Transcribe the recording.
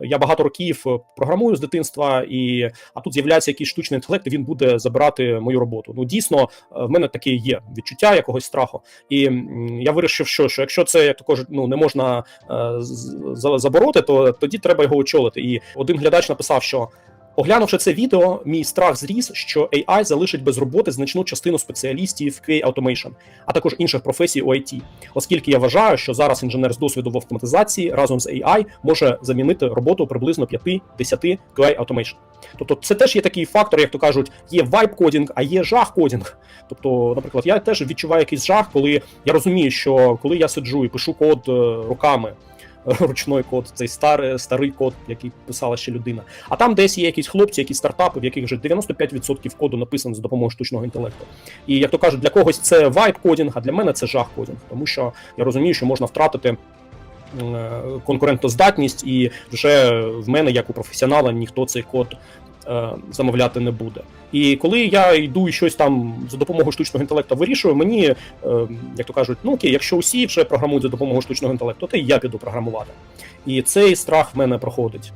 Я багато років е, програмую з дитинства, і а тут з'являється якийсь штучний інтелект, і він буде забирати мою роботу. Ну дійсно, е, в мене таке є відчуття якогось страху. І я вирішив, що, що якщо це як також ну не можна е, забороти, то тоді треба його очолити. І один глядач написав, що. Оглянувши це відео, мій страх зріс, що AI залишить без роботи значну частину спеціалістів QA Automation, а також інших професій у IT, оскільки я вважаю, що зараз інженер з досвіду в автоматизації разом з AI може замінити роботу приблизно 5-10 QA Automation. Тобто, це теж є такий фактор, як то кажуть, є вайб кодінг, а є жах кодінг. Тобто, наприклад, я теж відчуваю якийсь жах, коли я розумію, що коли я сиджу і пишу код е, руками. Ручний код, цей старий, старий код, який писала ще людина. А там десь є якісь хлопці, якісь стартапи, в яких вже 95% коду написано за допомогою штучного інтелекту. І як то кажуть, для когось це вайб кодінг, а для мене це жах кодінг, тому що я розумію, що можна втратити е, конкурентоздатність, і вже в мене, як у професіонала, ніхто цей код е, замовляти не буде. І коли я йду і щось там за допомогою штучного інтелекту вирішую, мені, е, як то кажуть, ну окей, якщо усі вже програмують за допомогою штучного інтелекту, то і я піду програмувати. І цей страх в мене проходить.